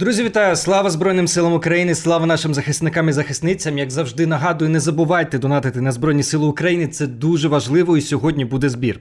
Друзі, вітаю! Слава Збройним силам України! Слава нашим захисникам і захисницям! Як завжди нагадую, не забувайте донатити на Збройні Сили України. Це дуже важливо, і сьогодні буде збір.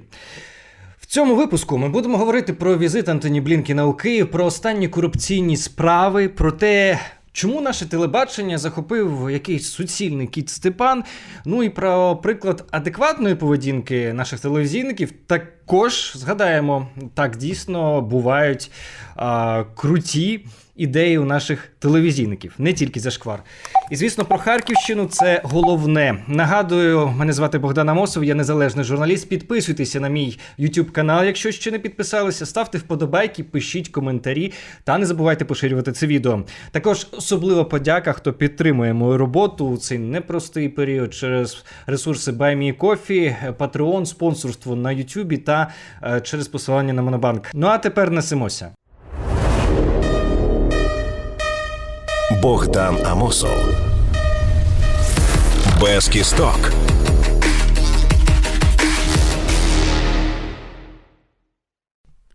В цьому випуску ми будемо говорити про візит Антоні Блінкіна у Київ, про останні корупційні справи, про те. Чому наше телебачення захопив якийсь суцільний кіт Степан? Ну і про приклад адекватної поведінки наших телевізійників також згадаємо, так дійсно бувають а, круті ідеї у наших телевізійників, не тільки зашквар. І звісно, про Харківщину це головне. Нагадую, мене звати Богдан Амосов, я незалежний журналіст. Підписуйтеся на мій YouTube канал, якщо ще не підписалися. Ставте вподобайки, пишіть коментарі та не забувайте поширювати це відео. Також особлива подяка, хто підтримує мою роботу у цей непростий період через ресурси BuyMeCoffee, Patreon, спонсорство на YouTube та е, через посилання на Монобанк. Ну а тепер несемося. Богдан Амосов. Без кісток.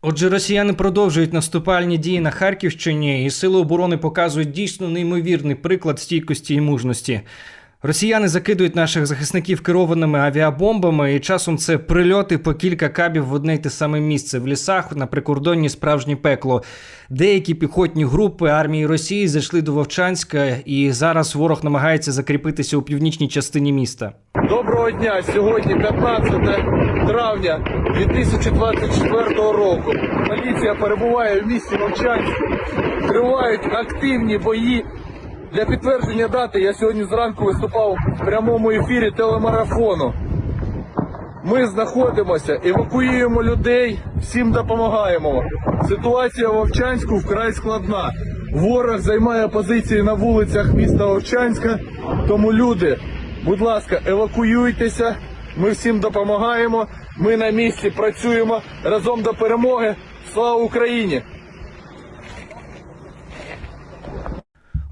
Отже, росіяни продовжують наступальні дії на Харківщині, і сили оборони показують дійсно неймовірний приклад стійкості і мужності. Росіяни закидують наших захисників керованими авіабомбами, і часом це прильоти по кілька кабів в одне й те саме місце в лісах на прикордонні справжнє пекло. Деякі піхотні групи армії Росії зайшли до Вовчанська, і зараз ворог намагається закріпитися у північній частині міста. Доброго дня! Сьогодні 15 травня 2024 року. Поліція перебуває в місті Мовчанську. Тривають активні бої. Для підтвердження дати я сьогодні зранку виступав в прямому ефірі телемарафону. Ми знаходимося, евакуюємо людей, всім допомагаємо. Ситуація в Овчанську вкрай складна. Ворог займає позиції на вулицях міста Овчанська. Тому люди, будь ласка, евакуюйтеся. Ми всім допомагаємо. Ми на місці працюємо разом до перемоги. Слава Україні!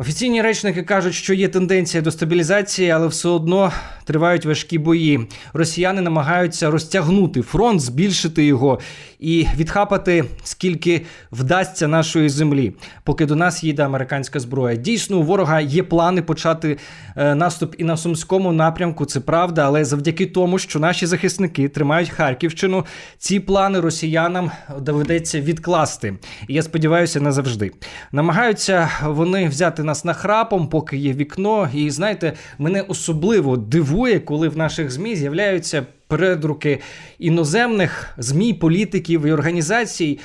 Офіційні речники кажуть, що є тенденція до стабілізації, але все одно тривають важкі бої. Росіяни намагаються розтягнути фронт, збільшити його і відхапати скільки вдасться нашої землі, поки до нас їде американська зброя. Дійсно, у ворога є плани почати е, наступ і на сумському напрямку. Це правда, але завдяки тому, що наші захисники тримають Харківщину, ці плани росіянам доведеться відкласти. І я сподіваюся, назавжди. Намагаються вони взяти нас нахрапом, поки є вікно. І знаєте, мене особливо дивує, коли в наших змі з'являються передруки іноземних змі, політиків і організацій.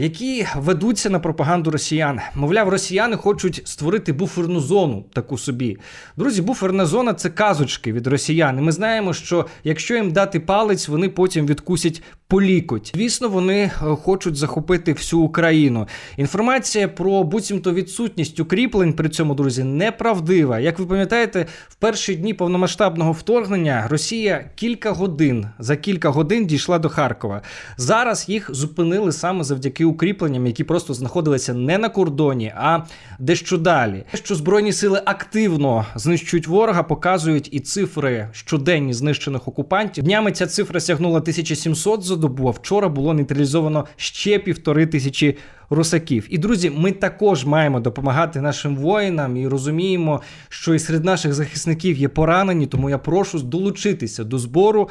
Які ведуться на пропаганду росіян, мовляв, росіяни хочуть створити буферну зону таку собі. Друзі, буферна зона це казочки від росіян. І Ми знаємо, що якщо їм дати палець, вони потім відкусять полікоть. Звісно, вони е, хочуть захопити всю Україну. Інформація про буцімто відсутність укріплень при цьому, друзі, неправдива. Як ви пам'ятаєте, в перші дні повномасштабного вторгнення Росія кілька годин за кілька годин дійшла до Харкова. Зараз їх зупинили саме завдяки укріпленням, які просто знаходилися не на кордоні, а дещо далі. Що збройні сили активно знищують ворога, показують і цифри щоденні знищених окупантів. Днями ця цифра сягнула 1700 за добу. А вчора було нейтралізовано ще півтори тисячі русаків. І друзі, ми також маємо допомагати нашим воїнам і розуміємо, що і серед наших захисників є поранені. Тому я прошу долучитися до збору.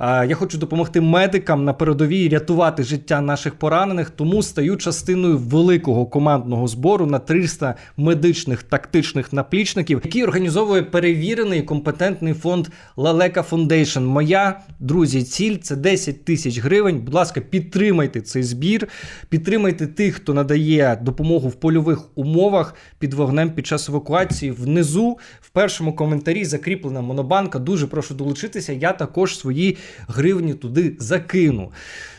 Я хочу допомогти медикам на передовій рятувати життя наших поранених. Тому стаю частиною великого командного збору на 300 медичних тактичних наплічників, який організовує перевірений компетентний фонд Лалека Foundation. Моя друзі, ціль це 10 тисяч гривень. Будь ласка, підтримайте цей збір, підтримайте тих, хто надає допомогу в польових умовах під вогнем під час евакуації. Внизу в першому коментарі закріплена монобанка. Дуже прошу долучитися. Я також свої гривні туди закину.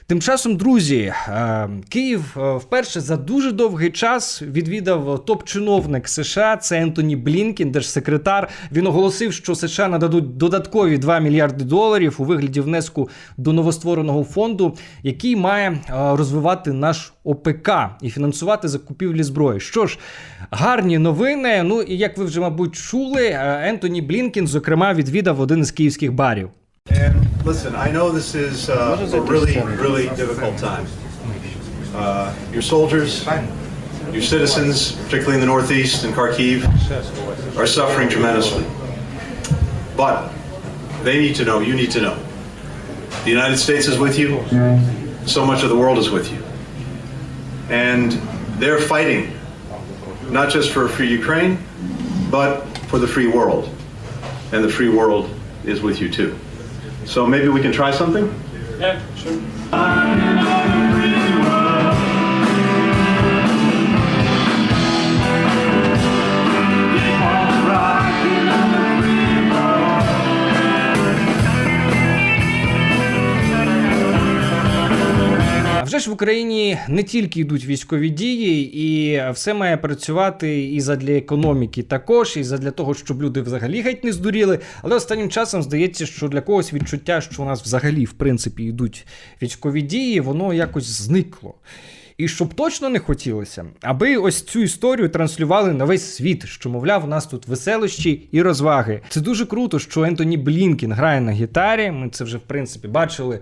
Тим часом, друзі, е, Київ е, вперше за дуже довгий час відвідав топ-чиновник США. Це Ентоні Блінкін, держсекретар. Він оголосив, що США нададуть додаткові 2 мільярди доларів у вигляді внеску до новоствореного фонду, який має е, розвивати наш ОПК і фінансувати закупівлі зброї. Що ж, гарні новини. Ну і як ви вже мабуть чули, Ентоні Блінкін, зокрема, відвідав один із київських барів. And listen, I know this is uh, a really, really difficult time. Uh, your soldiers your citizens, particularly in the Northeast and Kharkiv, are suffering tremendously. But they need to know, you need to know. The United States is with you. So much of the world is with you. And they're fighting not just for a free Ukraine, but for the free world. And the free world is with you too. So maybe we can try something? А uh, вже ж в Україні не тільки йдуть військові дії, і все має працювати і задля економіки також, і задля того, щоб люди взагалі геть не здуріли. Але останнім часом здається, що для когось відчуття, що у нас взагалі в принципі йдуть військові дії, воно якось зникло. І щоб точно не хотілося, аби ось цю історію транслювали на весь світ, що мовляв, у нас тут веселощі і розваги. Це дуже круто, що Ентоні Блінкін грає на гітарі. Ми це вже в принципі бачили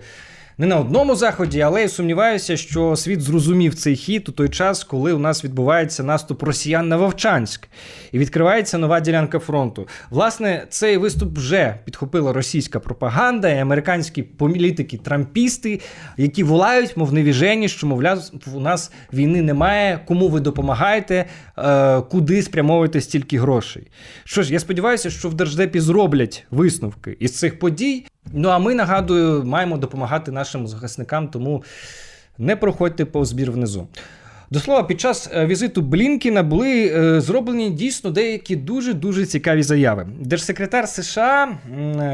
не на одному заході, але я сумніваюся, що світ зрозумів цей хід у той час, коли у нас відбувається наступ росіян на Вовчанськ і відкривається нова ділянка фронту. Власне, цей виступ вже підхопила російська пропаганда і американські політики трампісти, які волають, мов невіжені, що мовляв, у нас війни немає. Кому ви допомагаєте, е, куди спрямовуєте стільки грошей? Що ж, я сподіваюся, що в держдепі зроблять висновки із цих подій. Ну а ми нагадую, маємо допомагати нашим захисникам, тому не проходьте повз збір внизу. До слова, під час е, візиту Блінкіна були е, зроблені дійсно деякі дуже дуже цікаві заяви. Держсекретар США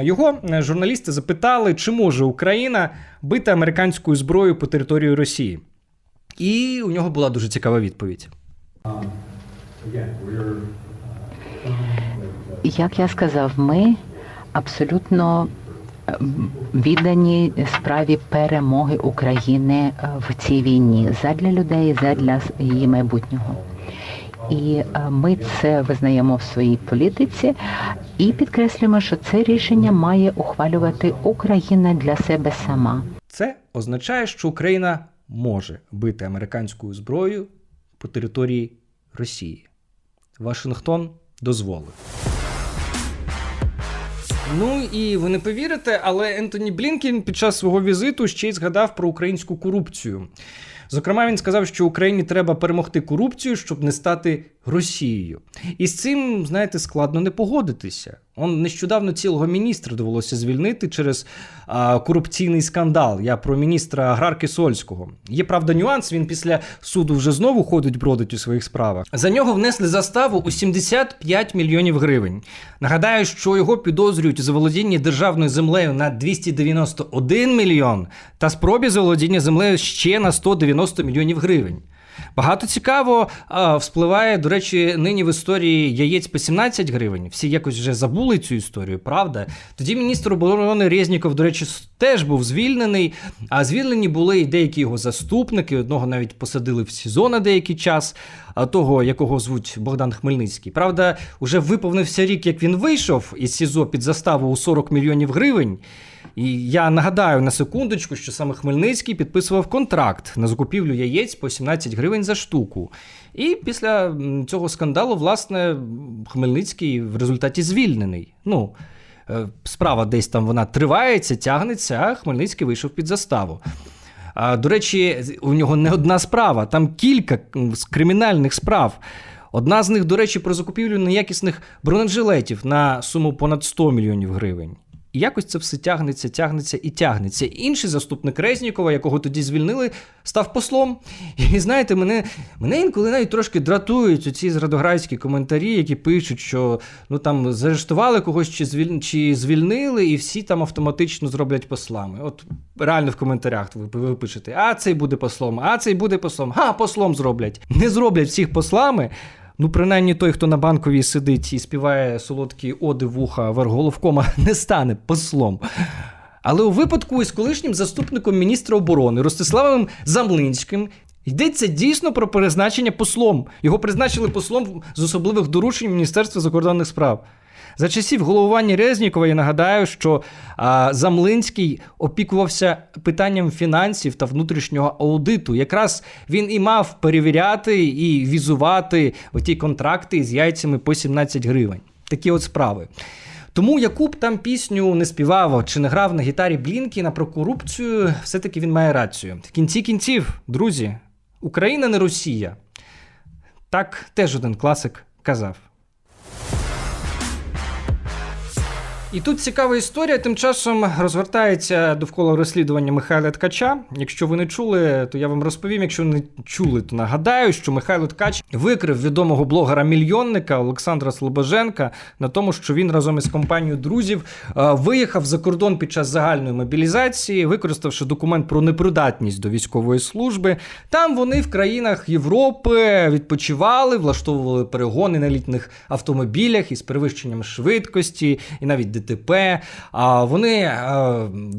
його е, журналісти запитали, чи може Україна бити американською зброєю по території Росії. І у нього була дуже цікава відповідь. Як я сказав, ми абсолютно віддані справі перемоги України е, в цій війні задля людей, задля її майбутнього. І е, ми це визнаємо в своїй політиці і підкреслюємо, що це рішення має ухвалювати Україна для себе сама. Це означає, що Україна може бити американською зброєю по території Росії. Вашингтон дозволив. Ну і ви не повірите, але Ентоні Блінкін під час свого візиту ще й згадав про українську корупцію. Зокрема, він сказав, що Україні треба перемогти корупцію, щоб не стати Росією. І з цим, знаєте, складно не погодитися. Он нещодавно цілого міністра довелося звільнити через а, корупційний скандал. Я про міністра аграрки Сольського. Є правда нюанс. Він після суду вже знову ходить бродить у своїх справах. За нього внесли заставу у 75 мільйонів гривень. Нагадаю, що його підозрюють у заволодінні державною землею на 291 мільйон та спробі заволодіння землею ще на 190 мільйонів гривень. Багато цікаво а, вспливає, до речі, нині в історії яєць по 17 гривень. Всі якось вже забули цю історію, правда? Тоді міністр оборони Резніков, до речі, теж був звільнений. А звільнені були і деякі його заступники. Одного навіть посадили в СІЗО на деякий час, а того, якого звуть Богдан Хмельницький. Правда, уже виповнився рік, як він вийшов із СІЗО під заставу у 40 мільйонів гривень. І я нагадаю на секундочку, що саме Хмельницький підписував контракт на закупівлю яєць по 17 гривень за штуку. І після цього скандалу, власне, Хмельницький в результаті звільнений. Ну, е, справа десь там вона тривається, тягнеться, а Хмельницький вийшов під заставу. До речі, у нього не одна справа, там кілька кримінальних справ. Одна з них, до речі, про закупівлю неякісних бронежилетів на суму понад 100 мільйонів гривень. І якось це все тягнеться, тягнеться і тягнеться. Інший заступник Резнікова, якого тоді звільнили, став послом. І знаєте, мене, мене інколи навіть трошки дратують оці зрадограйські коментарі, які пишуть, що ну там заарештували когось чи, звіль... чи звільнили, і всі там автоматично зроблять послами. От реально в коментарях ви, ви пишете: а цей буде послом, а цей буде послом, а послом зроблять. Не зроблять всіх послами. Ну, принаймні той, хто на банковій сидить і співає солодкі оди вуха Верголовкома, не стане послом. Але у випадку із колишнім заступником міністра оборони Ростиславом Замлинським йдеться дійсно про призначення послом. Його призначили послом з особливих доручень Міністерства закордонних справ. За часів головування Резнікова я нагадаю, що а, Замлинський опікувався питанням фінансів та внутрішнього аудиту. Якраз він і мав перевіряти і візувати оті контракти з яйцями по 17 гривень. Такі от справи. Тому яку б там пісню не співав чи не грав на гітарі Блінкіна про корупцію, все-таки він має рацію. В кінці кінців, друзі, Україна не Росія. Так теж один класик казав. І тут цікава історія. Тим часом розвертається довкола розслідування Михайла Ткача. Якщо ви не чули, то я вам розповім. Якщо не чули, то нагадаю, що Михайло Ткач викрив відомого блогера-мільйонника Олександра Слобоженка на тому, що він разом із компанією друзів е, виїхав за кордон під час загальної мобілізації, використавши документ про непридатність до військової служби. Там вони в країнах Європи відпочивали, влаштовували перегони на літніх автомобілях із перевищенням швидкості і навіть ДТП. А вони е,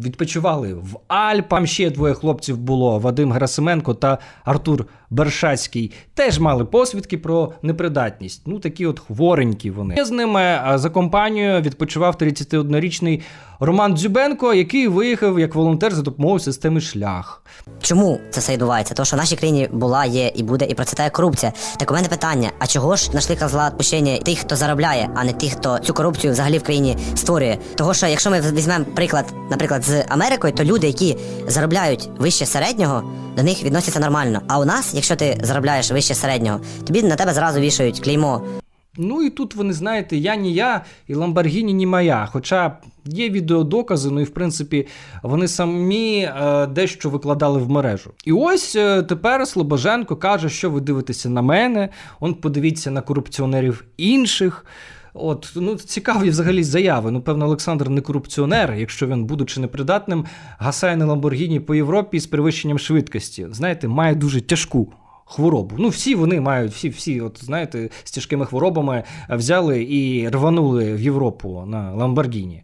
відпочивали в Альпам. Ще двоє хлопців було: Вадим Герасименко та Артур Бершацький. Теж мали посвідки про непридатність. Ну такі от хворенькі вони. Я з ними е, за компанією відпочивав 31-річний Роман Дзюбенко, який виїхав як волонтер за допомогою системи шлях. Чому це все відбувається? Тому що в нашій країні була, є і буде, і процвітає корупція. Так у мене питання: а чого ж знайшли козла відпущення тих, хто заробляє, а не тих, хто цю корупцію взагалі в країні створює? Того, що якщо ми візьмемо приклад, наприклад, з Америкою, то люди, які заробляють вище середнього, до них відносяться нормально. А у нас, якщо ти заробляєш вище середнього, тобі на тебе зразу вішають клеймо. Ну і тут вони знаєте, я ні я, і Ламборгіні ні моя. Хоча є відеодокази, ну і в принципі вони самі е, дещо викладали в мережу. І ось е, тепер Слобоженко каже, що ви дивитеся на мене. Он подивіться на корупціонерів інших. От, ну цікаві взагалі заяви. Ну, певно, Олександр не корупціонер, якщо він, будучи непридатним, гасає на Ламборгіні по Європі з перевищенням швидкості. Знаєте, має дуже тяжку хворобу. Ну, всі вони мають, всі, всі, от знаєте, з тяжкими хворобами взяли і рванули в Європу на Ламборгіні.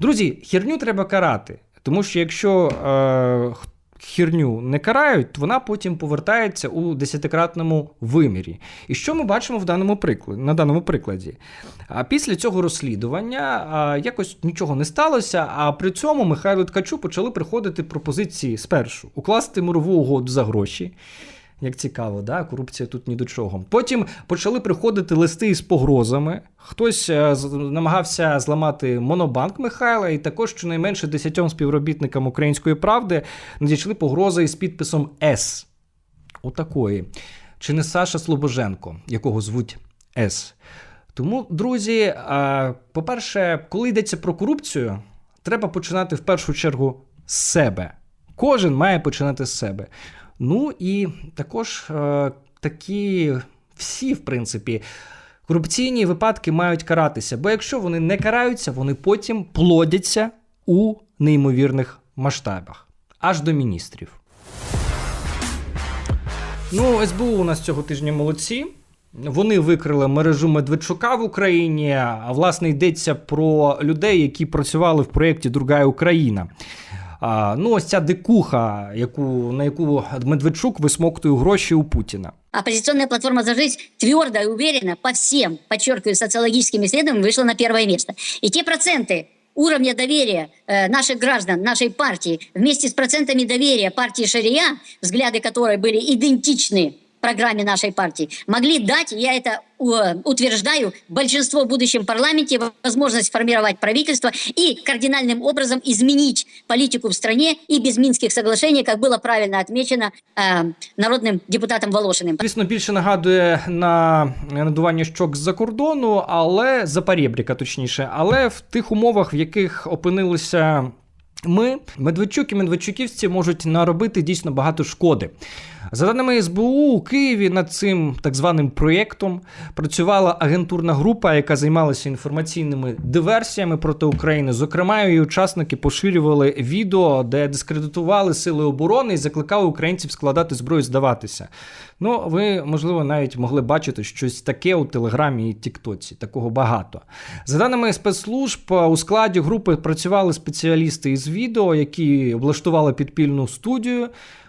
Друзі, херню треба карати, тому що якщо е, х- херню не карають, вона потім повертається у десятикратному вимірі. І що ми бачимо в даному прикладі, на даному прикладі? А після цього розслідування якось нічого не сталося, а при цьому Михайлу Ткачу почали приходити пропозиції спершу укласти мирову угоду за гроші. Як цікаво, да? корупція тут ні до чого. Потім почали приходити листи із погрозами. Хтось е, намагався зламати монобанк Михайла, і також щонайменше десятьом співробітникам української правди надійшли погрози із підписом С. Отакої. Чи не Саша Слобоженко, якого звуть С. Тому, друзі, е, по-перше, коли йдеться про корупцію, треба починати в першу чергу з себе. Кожен має починати з себе. Ну і також е, такі всі, в принципі, корупційні випадки мають каратися. Бо якщо вони не караються, вони потім плодяться у неймовірних масштабах, аж до міністрів. Ну, СБУ у нас цього тижня молодці. Вони викрили мережу Медведчука в Україні. А власне йдеться про людей, які працювали в проєкті Другая Україна. А, ну, ось ця дикуха, яку, на яку Медведчук висмоктує гроші у Путіна. Оппозиционная платформа «За жизнь» твердо и уверенно по всем, подчеркиваю, социологическим исследованиям вышла на первое место. И те проценты уровня доверия э, наших граждан, нашей партии, вместе с процентами доверия партии Шария, взгляды которой были идентичны программе нашей партии, могли дать, я это э, утверждаю, большинство в будущем парламенте возможность формировать правительство и кардинальным образом изменить политику в стране и без Минских соглашений, как было правильно отмечено э, народным депутатом Волошиным. Звісно, більше нагадує на надування щок з-за кордону, але за парєбріка, точніше, але в тих умовах, в яких опинилися. Ми, Медведчук і Медведчуківці, можуть наробити дійсно багато шкоди. За даними СБУ, у Києві над цим так званим проєктом працювала агентурна група, яка займалася інформаційними диверсіями проти України. Зокрема, її учасники поширювали відео, де дискредитували сили оборони і закликали українців складати зброю, здаватися. Ну, ви, можливо, навіть могли бачити щось таке у Телеграмі і Тіктоці. Такого багато. За даними спецслужб, у складі групи працювали спеціалісти із відео, які облаштували підпільну студію.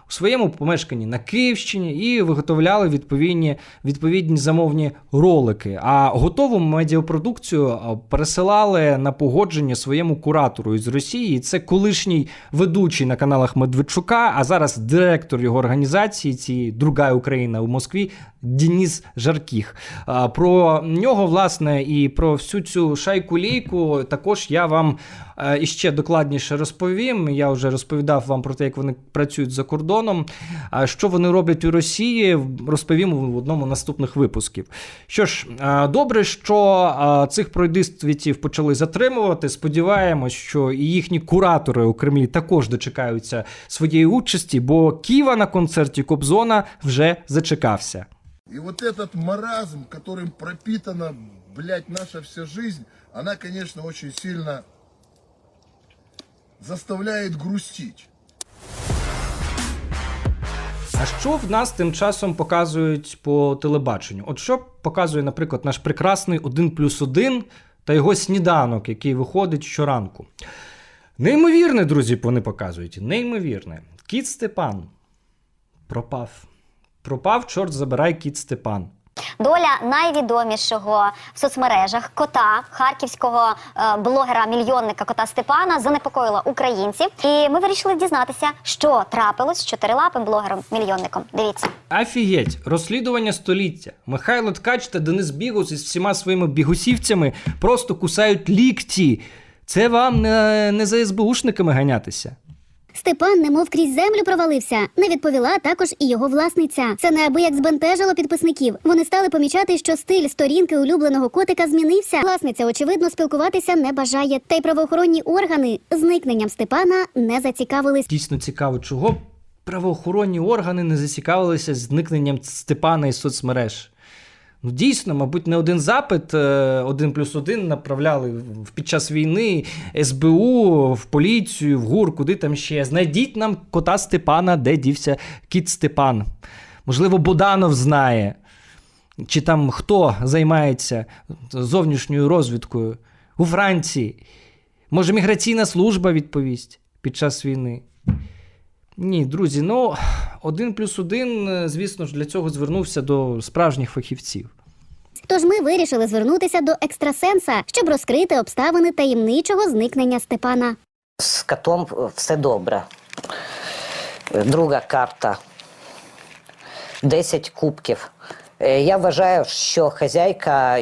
У своєму помешканні на Київщині і виготовляли відповідні, відповідні замовні ролики. А готову медіапродукцію пересилали на погодження своєму куратору із Росії. І Це колишній ведучий на каналах Медведчука, а зараз директор його організації, цієї Друга Україна у Москві. Дініс Жаркіх. Про нього, власне, і про всю цю шайку лейку також я вам е, іще докладніше розповім. Я вже розповідав вам про те, як вони працюють за кордоном. А що вони роблять у Росії, розповім в одному з наступних випусків. Що ж, е, добре, що е, цих пройдисвітів почали затримувати. Сподіваємось, що і їхні куратори у Кремлі також дочекаються своєї участі, бо Ківа на концерті Кобзона вже зачекався. И вот этот маразм, которым пропитана, блядь, наша вся жизнь, она, конечно, очень сильно заставляет грустить. А що в нас тим часом показують по телебаченню? От що показує, наприклад, наш прекрасний 1 плюс 1 та його сніданок, який виходить щоранку. Неймовірне, друзі, вони показують. Неймовірне. Кіт Степан пропав. Пропав, чорт забирай кіт Степан. Доля найвідомішого в соцмережах кота харківського е, блогера-мільйонника кота Степана занепокоїла українців. І ми вирішили дізнатися, що трапилось з чотирилапим блогером-мільйонником. Дивіться. Афігеть, розслідування століття. Михайло Ткач та Денис Бігус із всіма своїми бігусівцями просто кусають лікті. Це вам не, не за СБУшниками ганятися. Степан немов крізь землю провалився. Не відповіла також і його власниця. Це неабияк збентежило підписників. Вони стали помічати, що стиль сторінки улюбленого котика змінився. Власниця, очевидно, спілкуватися не бажає. Та й правоохоронні органи зникненням Степана не зацікавились. Дійсно цікаво, чого правоохоронні органи не зацікавилися зникненням Степана із соцмереж. Ну, дійсно, мабуть, не один запит, е, один плюс один направляли під час війни СБУ, в поліцію, в ГУР, куди там ще. Знайдіть нам кота Степана, де дівся кіт Степан. Можливо, Буданов знає. Чи там хто займається зовнішньою розвідкою у Франції. Може, міграційна служба відповість під час війни. Ні, друзі, ну один плюс один, е, звісно ж, для цього звернувся до справжніх фахівців. Тож ми вирішили звернутися до екстрасенса, щоб розкрити обставини таємничого зникнення Степана. З котом все добре. Друга карта. 10 кубків. Е, Я вважаю, що хазяйка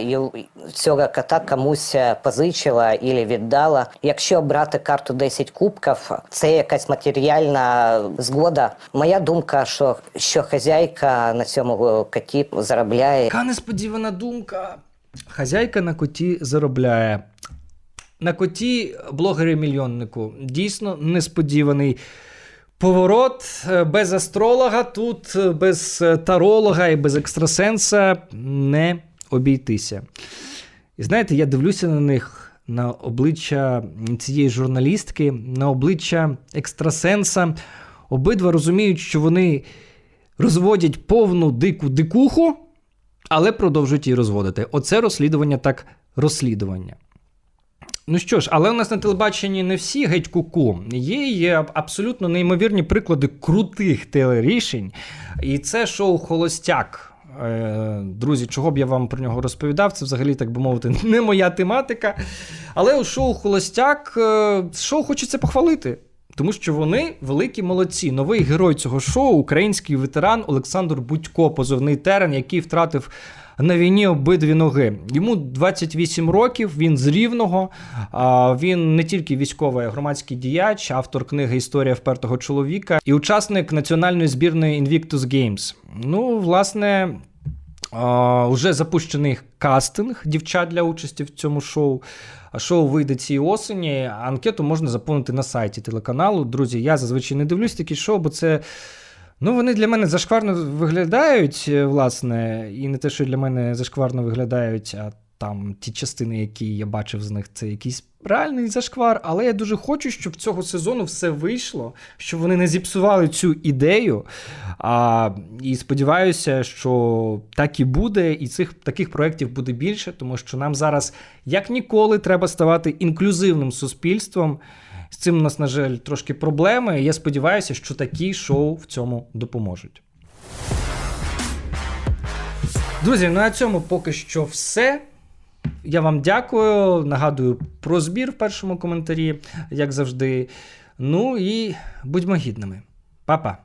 цього кота комусь позичила і віддала. Якщо брати карту 10 кубків, це якась матеріальна згода. Моя думка, що, що хазяйка на цьому коті заробляє. Яка несподівана думка. Хазяйка на коті заробляє. На коті блогері-мільйоннику. Дійсно несподіваний поворот. Е, Без астролога тут, е, без е, таролога і без екстрасенса не обійтися. І знаєте, я дивлюся на них, на обличчя цієї журналістки, на обличчя екстрасенса. Обидва розуміють, що вони розводять повну дику дикуху, але продовжують її розводити. Оце розслідування так розслідування. Ну що ж, але у нас на телебаченні не всі геть куку. Є, є абсолютно неймовірні приклади крутих телерішень. І це шоу Холостяк. Е, Друзі, чого б я вам про нього розповідав? Це взагалі, так би мовити, не моя тематика. Але у шоу Холостяк е, шоу хочеться похвалити. Тому що вони великі молодці. Новий герой цього шоу український ветеран Олександр Будько, позивний терен, який втратив на війні обидві ноги. Йому 28 років, він з рівного. Він не тільки військовий, а громадський діяч, автор книги Історія впертого чоловіка і учасник національної збірної Invictus Games. Ну, власне. Уже запущений кастинг дівчат для участі в цьому шоу. Шоу вийде цієї осені. Анкету можна заповнити на сайті телеканалу. Друзі, я зазвичай не дивлюсь такі шоу, бо це. Ну, вони для мене зашкварно виглядають, е, власне, і не те, що для мене зашкварно виглядають, а там ті частини, які я бачив з них, це якийсь реальний зашквар. Але я дуже хочу, щоб цього сезону все вийшло, щоб вони не зіпсували цю ідею. А, І сподіваюся, що так і буде, і цих таких проєктів буде більше, тому що нам зараз як ніколи треба ставати інклюзивним суспільством. З цим у нас, на жаль, трошки проблеми. Я сподіваюся, що такі шоу в цьому допоможуть. Друзі, ну, на цьому поки що все. Я вам дякую. Нагадую про збір в першому коментарі, як завжди. Ну і будьмо гідними. Па-па.